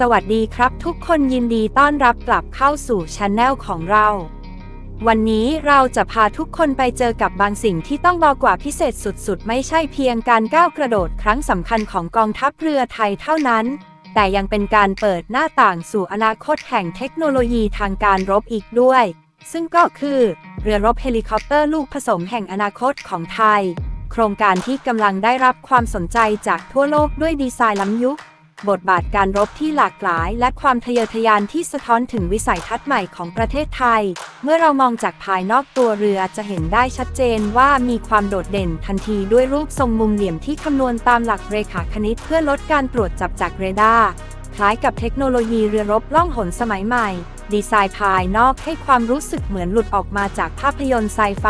สวัสดีครับทุกคนยินดีต้อนรับกลับเข้าสู่ช anel ของเรา วันนี้เราจะพาทุกคนไปเจอกับบางสิ่งที่ต้องรอกว่าพิเศษสุดๆ ไม่ใช่เพียงการก้าวกระโดดครั้งสำคัญของกองทัพเรือไทยเท่านั้น แต่ยังเป็นการเปิดหน้าต่างสู่อนาคตแห่งเทคโนโลยีทางการรบอีกด้วย ซึ่งก็คือเรือรบเฮลิคอปเตอร์ลูกผสมแห่งอนาคตของไทย โครงการที่กำลังได้รับความสนใจจากทั่วโลกด้วยดีไซน์ล้ำยุค บทบาทการรบที่หลากหลาย และความทะเยอทะยานที่สะท้อนถึงวิสัยทัศน์ใหม่ของประเทศไทย เมื่อเรามองจากภายนอกตัวเรือจะเห็นได้ชัดเจนว่ามีความโดดเด่นทันทีด้วยรูปทรงมุมเหลี่ยมที่คำนวณตามหลักเรขาคณิต เพื่อลดการตรวจจับจากเรดาร์คล้ายกับเทคโนโลยีเรือรบล่องหนสมัยใหม่ ดีไซน์ภายนอกให้ความรู้สึกเหมือนหลุดออกมาจากภาพยนตร์ไซไฟ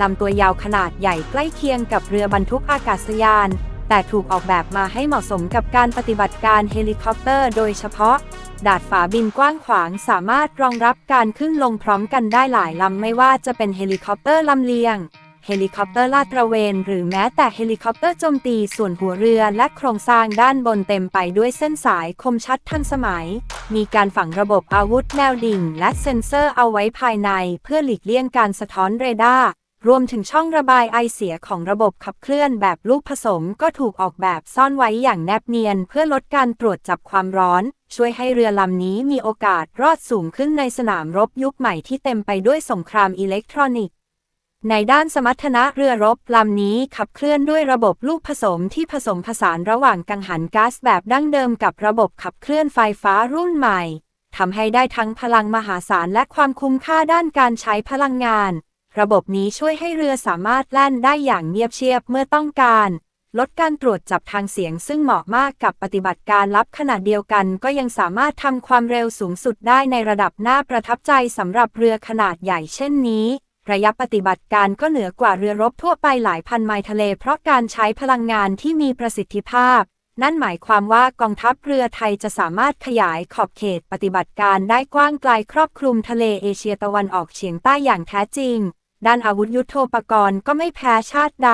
ลำตัวยาวขนาดใหญ่ใกล้เคียงกับเรือบรรทุกอากาศยาน แต่ถูกออกแบบมาให้เหมาะสมกับการปฏิบัติการเฮลิคอปเตอร์โดยเฉพาะ ดาดฝาบินกว้างขวางสามารถรองรับการขึ้นลงพร้อมกันได้หลายลำไม่ว่าจะเป็นเฮลิคอปเตอร์ลำเลียง เฮลิคอปเตอร์ลาดตระเวน หรือแม้แต่เฮลิคอปเตอร์โจมตีส่วนหัวเรือและโครงสร้างด้านบนเต็มไปด้วยเส้นสายคมชัดทันสมัย มีการฝังระบบอาวุธแนวดิ่ง และเซ็นเซอร์เอาไว้ภายใน เพื่อหลีกเลี่ยงการสะท้อนเรดาร์ รวมถึงช่องระบายไอเสียของระบบขับเคลื่อนแบบลูกผสมก็ถูกออกแบบซ่อนไว้อย่างแนบเนียน เพื่อลดการตรวจจับความร้อน ช่วยให้เรือลำนี้มีโอกาสรอดสูงขึ้นในสนามรบยุคใหม่ที่เต็มไปด้วยสงครามอิเล็กทรอนิกส์ ในด้านสมรรถนะเรือรบลำนี้ขับเคลื่อนด้วยระบบลูกผสมที่ผสมผสานระหว่างกังหันก๊าซแบบดั้งเดิมกับระบบขับเคลื่อนไฟฟ้ารุ่นใหม่ทำให้ได้ทั้งพลังมหาศาลและความคุ้มค่าด้านการใช้พลังงาน ระบบนี้ช่วยให้เรือสามารถแล่นได้อย่างเงียบเชียบเมื่อต้องการ ลดการตรวจจับทางเสียงซึ่งเหมาะมากกับปฏิบัติการลับขนาดเดียวกัน ก็ยังสามารถทำความเร็วสูงสุดได้ในระดับน่าประทับใจสำหรับเรือขนาดใหญ่เช่นนี้ ระยะปฏิบัติการก็เหนือกว่าเรือรบทั่วไปหลายพันไมล์ทะเล เพราะการใช้พลังงานที่มีประสิทธิภาพนั่นหมายความว่ากองทัพเรือไทยจะสามารถขยายขอบเขตปฏิบัติการได้กว้างไกลครอบคลุมทะเลเอเชียตะวันออกเฉียงใต้อย่างแท้จริง ด้านอาวุธยุโทโธปกรณ์ก็ไม่แพ้ชาติใด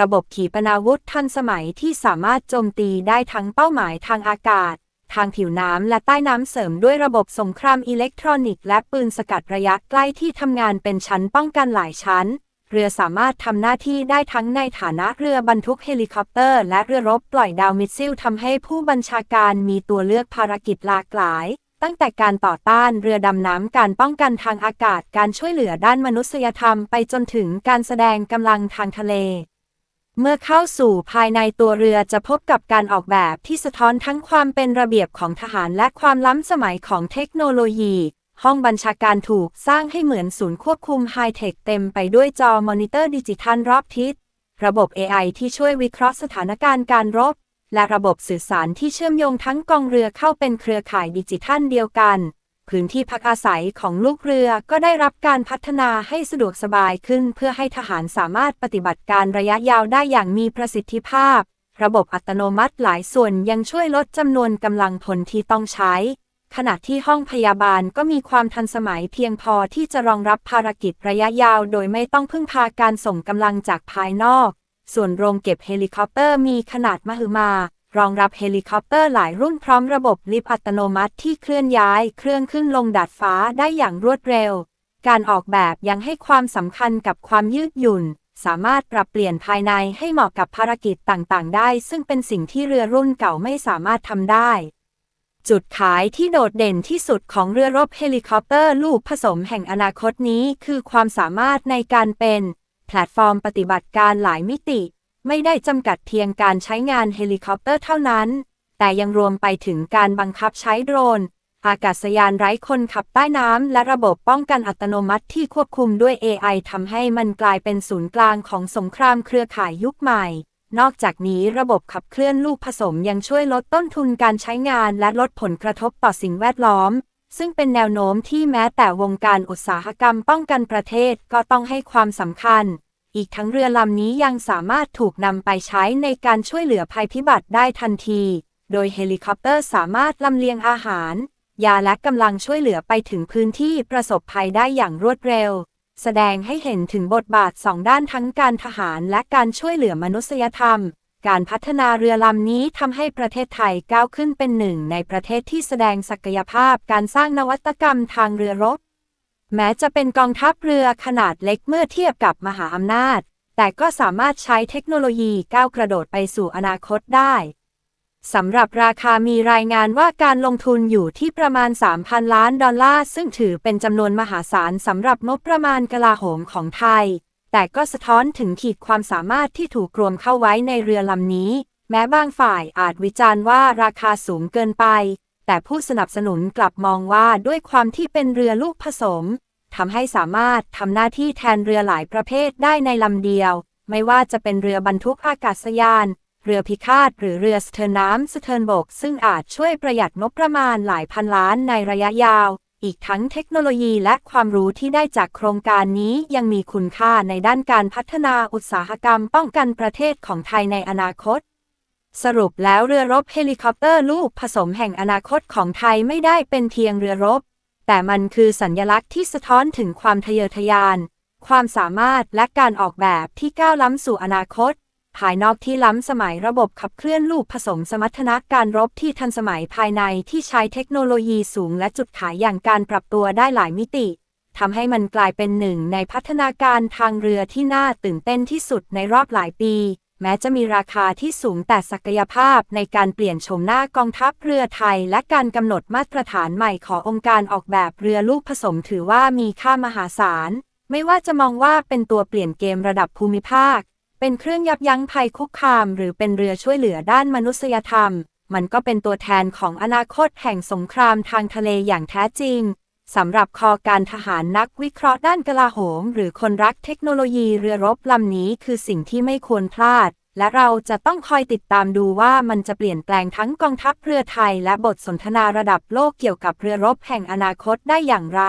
ระบบขีปนาวุธทันสมัยที่สามารถโจมตีได้ทั้งเป้าหมายทางอากาศ ทางผิวน้ำและใต้น้ำเสริมด้วยระบบสงครามอิเล็กทรอนิกส์และปืนสกัดระยะใกล้ที่ทำงานเป็นชั้นป้องกันหลายชั้น เรือสามารถทำหน้าที่ได้ทั้งในฐานะเรือบรรทุกเฮลิคอปเตอร์ และเรือรบปล่อยดาวมิสซิลทำให้ผู้บัญชาการมีตัวเลือกภารกิจหลากหลาย ตั้งแต่การต่อต้านเรือดำน้ำการป้องกันทางอากาศการช่วยเหลือด้านมนุษยธรรมไปจนถึงการแสดงกำลังทางทะเล เมื่อเข้าสู่ภายในตัวเรือจะพบกับการออกแบบที่สะท้อนทั้งความเป็นระเบียบของทหารและความล้ำสมัยของเทคโนโลยี ห้องบัญชาการถูกสร้างให้เหมือนศูนย์ควบคุมไฮเทคเต็มไปด้วยจอมอนิเตอร์ดิจิทัลรอบทิศ ระบบ AI ที่ช่วยวิเคราะห์สถานการณ์การรบ และระบบสื่อสารที่เชื่อมโยงทั้งกองเรือเข้าเป็นเครือข่ายดิจิทัลเดียวกัน พื้นที่พักอาศัยของลูกเรือก็ได้รับการพัฒนาให้สะดวกสบายขึ้น เพื่อให้ทหารสามารถปฏิบัติการระยะยาวได้อย่างมีประสิทธิภาพ ระบบอัตโนมัติหลายส่วนยังช่วยลดจำนวนกำลังพลที่ต้องใช้ ขณะที่ห้องพยาบาลก็มีความทันสมัยเพียงพอที่จะรองรับภารกิจระยะยาว โดยไม่ต้องพึ่งพาการส่งกำลังจากภายนอก ส่วนโรงเก็บเฮลิคอปเตอร์มีขนาดมหึมา รองรับเฮลิคอปเตอร์หลายรุ่นพร้อมระบบลิฟต์อัตโนมัติที่เคลื่อนย้ายเครื่องขึ้นลงดาดฟ้าได้อย่างรวดเร็ว การออกแบบยังให้ความสำคัญกับความยืดหยุ่น สามารถปรับเปลี่ยนภายในให้เหมาะกับภารกิจต่างๆ ได้ ซึ่งเป็นสิ่งที่เรือรุ่นเก่าไม่สามารถทำได้จุดขายที่โดดเด่นที่สุดของเรือรบเฮลิคอปเตอร์ลูกผสมแห่งอนาคตนี้คือความสามารถในการเป็น แพลตฟอร์มปฏิบัติการหลายมิติ ไม่ได้จำกัดเพียงการใช้งานเฮลิคอปเตอร์เท่านั้น แต่ยังรวมไปถึงการบังคับใช้โดรน อากาศยานไร้คนขับใต้น้ำและระบบป้องกันอัตโนมัติที่ควบคุมด้วย AI ทำให้มันกลายเป็นศูนย์กลางของสงครามเครือข่ายยุคใหม่ นอกจากนี้ระบบขับเคลื่อนลูกผสมยังช่วยลดต้นทุนการใช้งานและลดผลกระทบต่อสิ่งแวดล้อม ซึ่งเป็นแนวโน้มที่แม้แต่วงการอุตสาหกรรมป้องกันประเทศก็ต้องให้ความสำคัญ อีกทั้งเรือลำนี้ยังสามารถถูกนำไปใช้ในการช่วยเหลือภัยพิบัติได้ทันที โดยเฮลิคอปเตอร์สามารถลำเลียงอาหาร ยาและกำลังช่วยเหลือไปถึงพื้นที่ประสบภัยได้อย่างรวดเร็ว แสดงให้เห็นถึงบทบาทสองด้านทั้งการทหารและการช่วยเหลือมนุษยธรรม การพัฒนาเรือลำนี้ทำให้ประเทศไทยก้าวขึ้นเป็นหนึ่งในประเทศที่แสดงศักยภาพการสร้างนวัตกรรมทางเรือรบ แม้จะเป็นกองทัพเรือขนาดเล็กเมื่อเทียบกับมหาอำนาจ แต่ก็สามารถใช้เทคโนโลยีก้าวกระโดดไปสู่อนาคตได้สำหรับราคามีรายงานว่าการลงทุนอยู่ที่ประมาณ 3,000 ล้านดอลลาร์ ซึ่งถือเป็นจำนวนมหาศาลสำหรับงบประมาณกลาโหมของไทย แต่ก็สะท้อนถึงขีดความสามารถที่ถูกรวมเข้าไว้ในเรือลำนี้ แม้บางฝ่ายอาจวิจารณ์ว่าราคาสูงเกินไป แต่ผู้สนับสนุนกลับมองว่าด้วยความที่เป็นเรือลูกผสมทำให้สามารถทำหน้าที่แทนเรือหลายประเภทได้ในลำเดียว ไม่ว่าจะเป็นเรือบรรทุกอากาศยาน เรือพิฆาตหรือเรือสเทินน้ำสเทินบก ซึ่งอาจช่วยประหยัดงบประมาณหลายพันล้านในระยะยาว อีกทั้งเทคโนโลยีและความรู้ที่ได้จากโครงการนี้ยังมีคุณค่าในด้านการพัฒนาอุตสาหกรรมป้องกันประเทศของไทยในอนาคต สรุปแล้วเรือรบเฮลิคอปเตอร์ลูกผสมแห่งอนาคตของไทยไม่ได้เป็นเพียงเรือรบ แต่มันคือสัญญลักษณ์ที่สะท้อนถึงความทะเยอทะยาน ความสามารถและการออกแบบที่ก้าวล้ำสู่อนาคต ภายนอกที่ล้ำสมัยระบบขับเคลื่อนลูกผสมสมรรถนะการรบที่ทันสมัยภายในที่ใช้เทคโนโลยีสูงและจุดขายอย่างการปรับตัวได้หลายมิติทำให้มันกลายเป็นหนึ่งในพัฒนาการทางเรือที่น่าตื่นเต้นที่สุดในรอบหลายปี แม้จะมีราคาที่สูงแต่ศักยภาพในการเปลี่ยนโฉมหน้ากองทัพเรือไทย และการกำหนดมาตรฐานใหม่ขององค์การออกแบบเรือลูกผสมถือว่ามีค่ามหาศาล ไม่ว่าจะมองว่าเป็นตัวเปลี่ยนเกมระดับภูมิภาค เป็นเครื่องยับยั้งภัยคุกคาม หรือเป็นเรือช่วยเหลือด้านมนุษยธรรม มันก็เป็นตัวแทนของอนาคตแห่งสงครามทางทะเลอย่างแท้จริงสำหรับคอการทหารนักวิเคราะห์ด้านกลาโหม หรือคนรักเทคโนโลยีเรือรบลำนี้คือสิ่งที่ไม่ควรพลาด และเราจะต้องคอยติดตามดูว่ามันจะเปลี่ยนแปลงทั้งกองทัพเรือไทย และบทสนทนาระดับโลกเกี่ยวกับเรือรบแห่งอนาคตได้อย่างไร